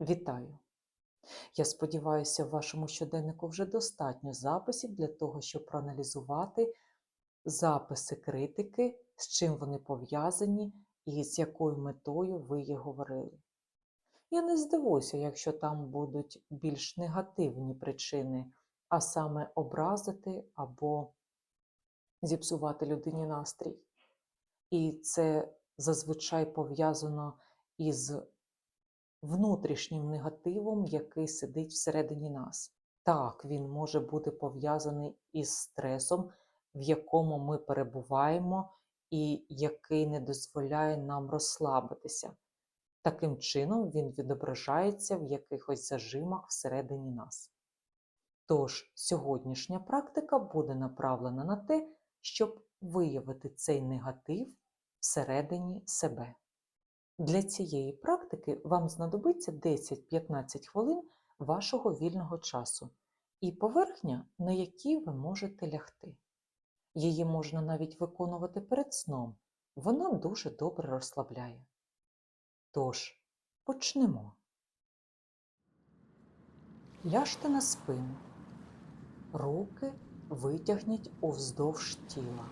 Вітаю! Я сподіваюся, в вашому щоденнику вже достатньо записів для того, щоб проаналізувати записи критики, з чим вони пов'язані і з якою метою ви їх говорили. Я не здивуюся, якщо там будуть більш негативні причини, а саме образити або зіпсувати людині настрій. І це зазвичай пов'язано із внутрішнім негативом, який сидить всередині нас. Так, він може бути пов'язаний із стресом, в якому ми перебуваємо, і який не дозволяє нам розслабитися. Таким чином, він відображається в якихось зажимах всередині нас. Тож, сьогоднішня практика буде направлена на те, щоб виявити цей негатив всередині себе. Для цієї практики вам знадобиться 10-15 хвилин вашого вільного часу і поверхня, на якій ви можете лягти. Її можна навіть виконувати перед сном, вона дуже добре розслабляє. Тож, почнемо. Ляжте на спину, руки витягніть уздовж тіла.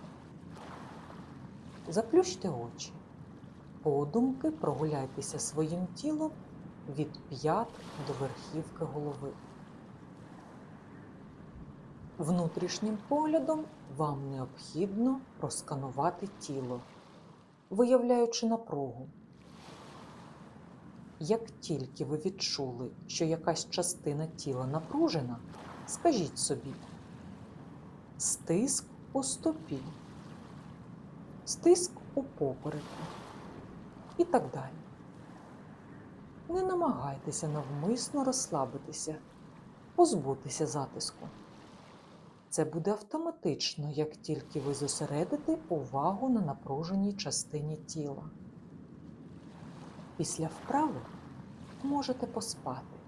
Заплющте очі. Подумки прогуляйтеся своїм тілом від п'ят до верхівки голови. Внутрішнім поглядом вам необхідно просканувати тіло, виявляючи напругу. Як тільки ви відчули, що якась частина тіла напружена, скажіть собі стиск у стопі, стиск у попереку і так далі. Не намагайтеся навмисно розслабитися, позбутися затиску. Це буде автоматично, як тільки ви зосередите увагу на напруженій частині тіла. Після вправи можете поспати.